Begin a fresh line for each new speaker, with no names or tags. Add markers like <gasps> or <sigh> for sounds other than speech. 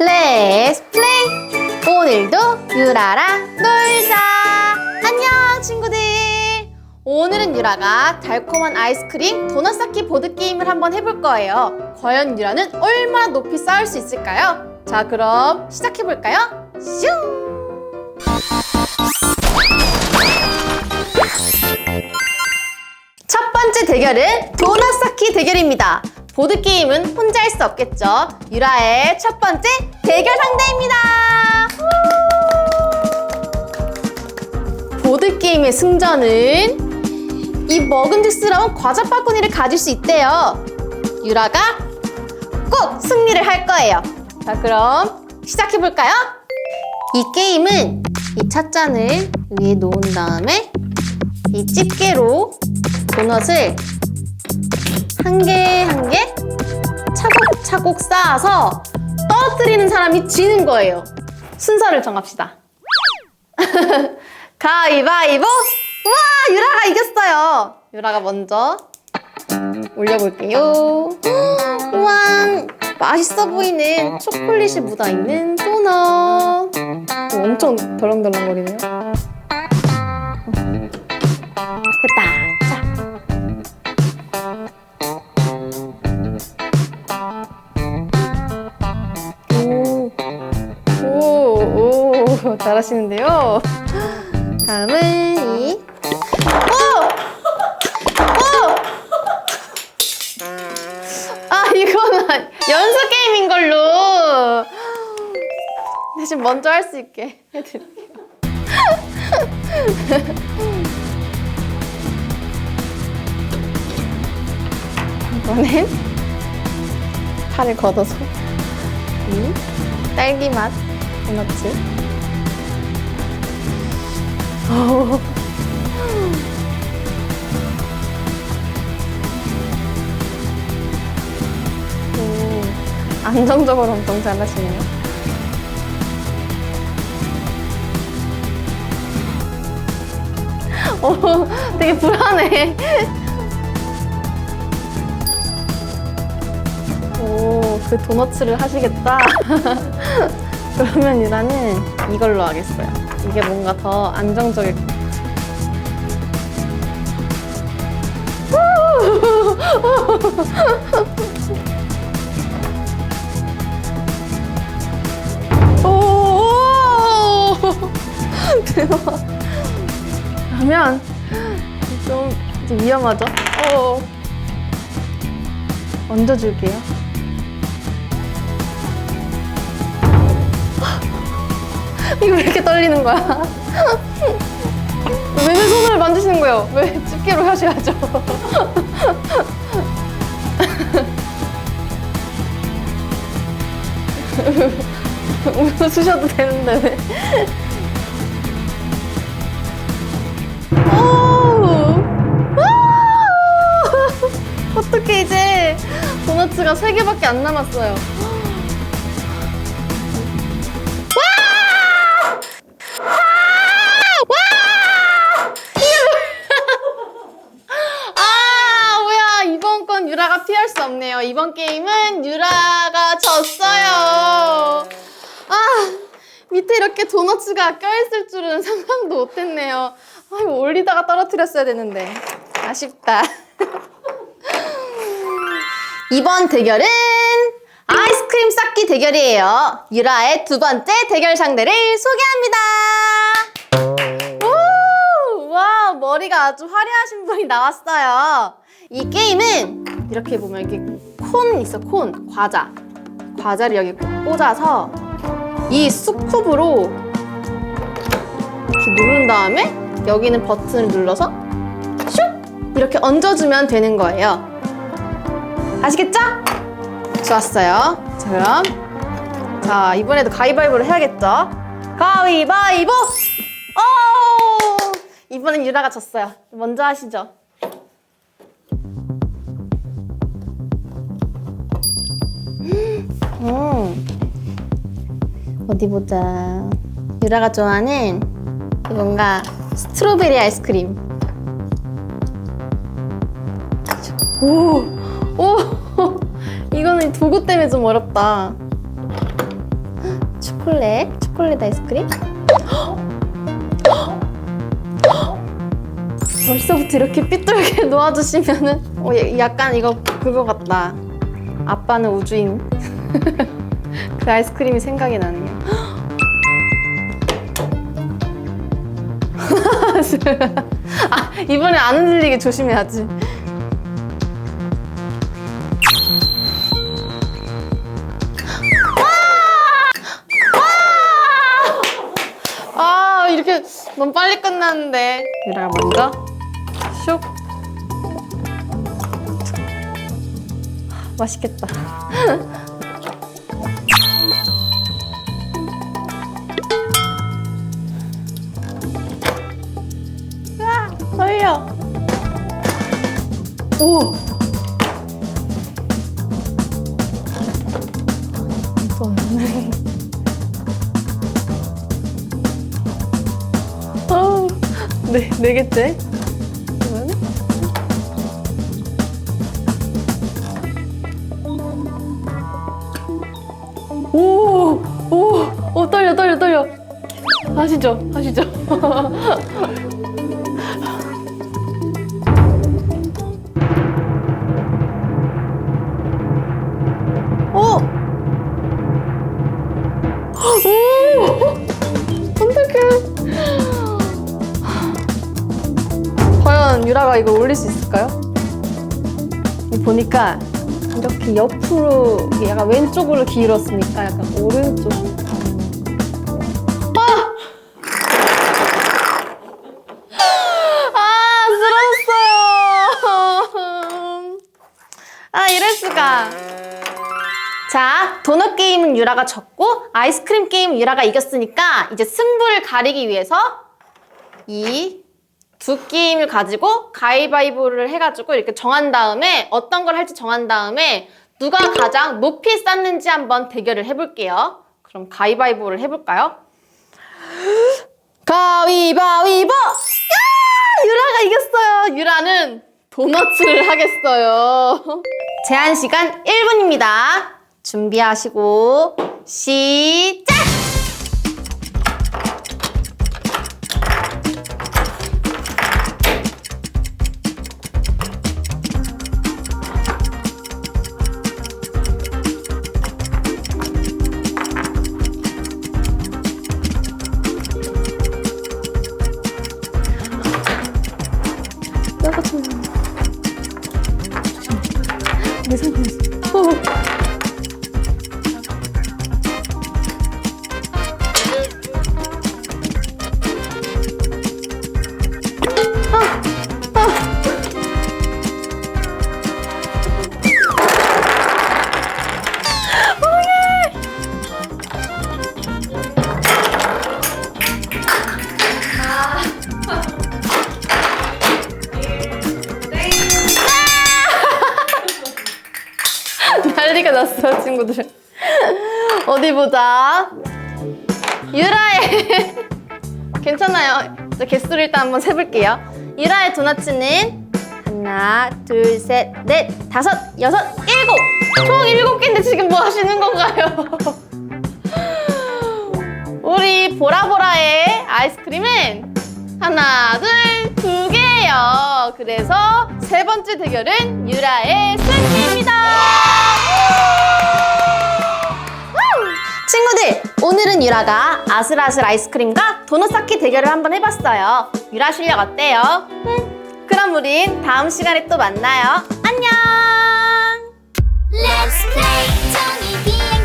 Let's play! 오늘도 유라랑 놀자! 안녕, 친구들! 오늘은 유라가 달콤한 아이스크림 도넛 쌓기 보드 게임을 한번 해볼 거예요. 과연 유라는 얼마나 높이 쌓을 수 있을까요? 자, 그럼 시작해볼까요? 슝! 첫 번째 대결은 도넛 쌓기 대결입니다. 보드게임은 혼자 할 수 없겠죠. 유라의 첫 번째 대결 상대입니다. 우! 보드게임의 승자는 이 먹음직스러운 과자 바구니를 가질 수 있대요. 유라가 꼭 승리를 할 거예요. 자, 그럼 시작해볼까요? 이 게임은 이 찻잔을 위에 놓은 다음에 이 집게로 도넛을 한 개 한 개 차곡차곡 쌓아서 떨어뜨리는 사람이 지는 거예요. 순서를 정합시다. <laughs> 가위바위보! 와, 유라가 이겼어요. 유라가 먼저 올려볼게요. <gasps> 우와, 맛있어 보이는 초콜릿이 묻어있는 도넛. 오, 엄청 덜렁덜렁거리네요. 됐다. 오, 오, 잘하시는데요. 다음은 이. 오! 오! 아, 이거는 <laughs> 연습 게임인 걸로. 대신 먼저 할 수 있게 해드릴게요. 이번엔 팔을 걷어서 이 딸기 맛 도넛츠 안정적으로 엄청 잘하시네요. <laughs> 오, 되게 불안해. <laughs> 오, 그 도너츠를 하시겠다. <laughs> 그러면 유라는 이걸로 하겠어요. 이게 뭔가 더 안정적일 것 같아. 오! 대박. 그러면 좀, 좀 위험하죠? 어. 얹어줄게요. <laughs> 이거 왜 이렇게 떨리는 거야? <laughs> 왜 내 손을 만지시는 거예요? 왜 집게로 하셔야죠? <laughs> 웃으셔도 되는데 왜? 어떻게 이제 도너츠가 3개밖에 안 남았어요. 이번 게임은 유라가 졌어요. 아, 밑에 이렇게 도너츠가 껴있을 줄은 상상도 못했네요. 아, 이거 올리다가 떨어뜨렸어야 되는데. 아쉽다. <laughs> 이번 대결은 아이스크림 쌓기 대결이에요. 유라의 두 번째 대결 상대를 소개합니다. 오! 와, 머리가 아주 화려하신 분이 나왔어요. 이 게임은 이렇게 보면 이렇게 콘 있어, 콘. 과자. 과자를 여기 꽂아서 이 수쿱으로 이렇게 누른 다음에 여기는 버튼을 눌러서 슉! 이렇게 얹어주면 되는 거예요. 아시겠죠? 좋았어요. 자, 그럼. 자, 이번에도 가위바위보를 해야겠죠? 가위바위보! 오! 이번엔 유라가 졌어요. 먼저 하시죠. 어디 보자. 유라가 좋아하는 뭔가 스트로베리 아이스크림. 오! 오! <laughs> 이거는 도구 때문에 좀 어렵다. 초콜릿, 초콜릿 아이스크림. <gasps> 벌써부터 이렇게 삐뚤게 <laughs> 놓아주시면은 어, 야- 약간 이거 그거 같다. 아빠는 우주인. <laughs> 그 아이스크림이 생각이 나네요. 아 이번에 안 흔들리게 조심해야지. 아! 이렇게 너무 빨리 끝났는데. 유라가 먼저. 슉. 맛있겠다 떨려 오 무서워 아, 네, 네 개째. 그러면 오, 오, 오, 떨려, 떨려, 떨려. 하시죠, 하시죠. <laughs> 유라가 이걸 올릴 수 있을까요? 이 보니까 이렇게 옆으로 약간 왼쪽으로 기울었으니까 약간 오른쪽. 아! 아. 아. 자, 도넛 게임은 유라가 졌고 아이스크림 게임은 유라가 이겼으니까 이제 승부를 가리기 위해서 이 두 게임을 가지고 가위바위보를 해가지고 이렇게 정한 다음에 어떤 걸 할지 정한 다음에 누가 가장 높이 쌓는지 한번 대결을 해볼게요. 그럼 가위바위보를 해볼까요? 가위바위보! 야! 유라가 이겼어요. 유라는 도너츠를 하겠어요. 제한 시간 1분입니다. 준비하시고 시작! 친구들. <laughs> 어디 보자. 유라의 <laughs> 괜찮아요. 저 개수를 일단 한번 세볼게요. 유라의 도넛츠는 하나, 둘, 셋, 넷, 다섯, 여섯, 일곱. 총 일곱 개인데 지금 뭐 하시는 건가요? <laughs> 우리 보라보라의 아이스크림은 하나, 둘, 두 개예요. 그래서 세 번째 대결은 유라의 승리입니다. 유라가 아슬아슬 아이스크림과 도넛 쌓기 대결을 한번 해봤어요. 유라 실력 어때요? 응? 그럼 우린 다음 시간에 또 만나요. 안녕!
Let's play 비행기